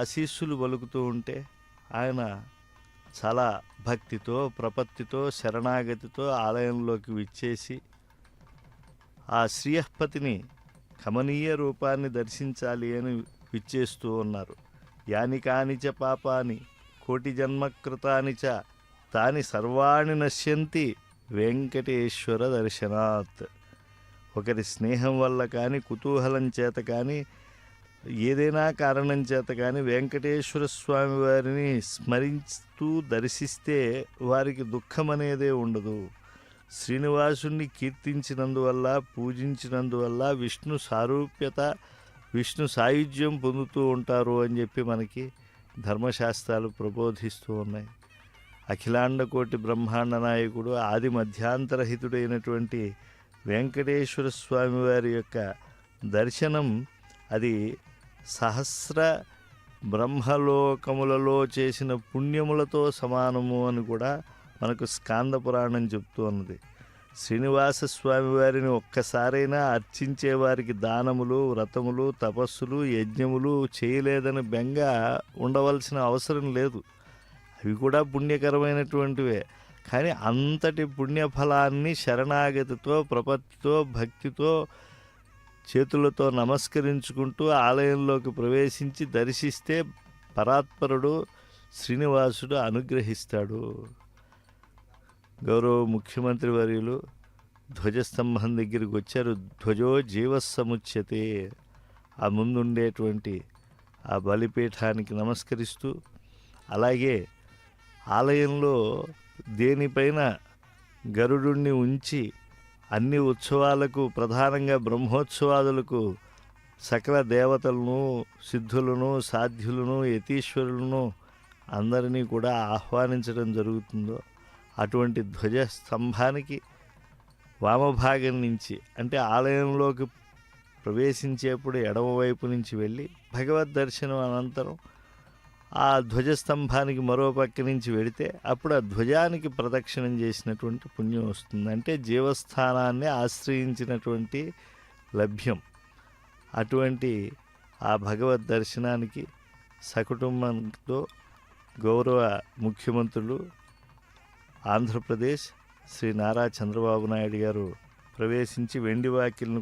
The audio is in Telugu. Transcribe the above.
ఆశీస్సులు పలుకుతూ ఉంటే ఆయన చాలా భక్తితో ప్రపత్తితో శరణాగతితో ఆలయంలోకి విచ్చేసి ఆ శ్రీయపతిని కమనీయ రూపాన్ని దర్శించాలి అని విచ్చేస్తూ ఉన్నారు. యాని కానిచ పాపాని కోటి జన్మకృతాని చ తాని సర్వాణి నశ్యంతి వెంకటేశ్వర దర్శనాత్. ఒకరి స్నేహం వల్ల కానీ కుతూహలం చేత కానీ ఏదైనా కారణం చేత కానీ వెంకటేశ్వర స్వామి వారిని స్మరిస్తూ దర్శిస్తే వారికి దుఃఖం అనేదే ఉండదు. శ్రీనివాసుని కీర్తించినందువల్ల పూజించినందువల్ల విష్ణు సారూప్యత విష్ణు సాయుధ్యం పొందుతూ ఉంటారు అని చెప్పి మనకి ధర్మశాస్త్రాలు ప్రబోధిస్తూ ఉన్నాయి. అఖిలాండ కోటి బ్రహ్మాండ నాయకుడు ఆది మధ్యాంతరహితుడైనటువంటి వెంకటేశ్వర స్వామి వారి యొక్క దర్శనం అది సహస్ర బ్రహ్మలోకములలో చేసిన పుణ్యములతో సమానము అని కూడా మనకు స్కాంద పురాణం చెప్తూ ఉన్నది. శ్రీనివాస స్వామి వారిని ఒక్కసారైనా అర్చించే వారికి దానములు వ్రతములు తపస్సులు యజ్ఞములు చేయలేదని బెంగ ఉండవలసిన అవసరం లేదు. అవి కూడా పుణ్యకరమైనటువంటివే. కానీ అంతటి పుణ్యఫలాన్ని శరణాగతితో ప్రపత్తితో భక్తితో చేతులతో నమస్కరించుకుంటూ ఆలయంలోకి ప్రవేశించి దర్శిస్తే పరాత్పరుడు శ్రీనివాసుడు అనుగ్రహిస్తాడు. గౌరవ ముఖ్యమంత్రి వర్యులు ధ్వజస్తంభం దగ్గరికి వచ్చారు. ధ్వజో జీవసముచ్యతే ఆ ముందుండేటువంటి ఆ బలిపీఠానికి నమస్కరిస్తూ అలాగే ఆలయంలో దేనిపైన గరుడుణ్ణి ఉంచి అన్ని ఉత్సవాలకు ప్రధానంగా బ్రహ్మోత్సవాదులకు సకల దేవతలను సిద్ధులను సాధ్యులను యతీశ్వరులను అందరినీ కూడా ఆహ్వానించడం జరుగుతుందో అటువంటి ధ్వజ స్తంభానికి వామభాగం నుంచి అంటే ఆలయంలోకి ప్రవేశించేప్పుడు ఎడమవైపు నుంచి వెళ్ళి భగవద్ దర్శనం అనంతరం ఆ ధ్వజస్తంభానికి మరో పక్క నుంచి వెడితే అప్పుడు ఆ ధ్వజానికి ప్రదక్షిణం చేసినటువంటి పుణ్యం వస్తుంది. అంటే జీవస్థానాన్ని ఆశ్రయించినటువంటి లభ్యం. అటువంటి ఆ భగవద్ దర్శనానికి సకుటుంబంతో గౌరవ ముఖ్యమంత్రులు ఆంధ్రప్రదేశ్ శ్రీ నారా చంద్రబాబు నాయుడు గారు ప్రవేశించి వెండి వాకిల్ను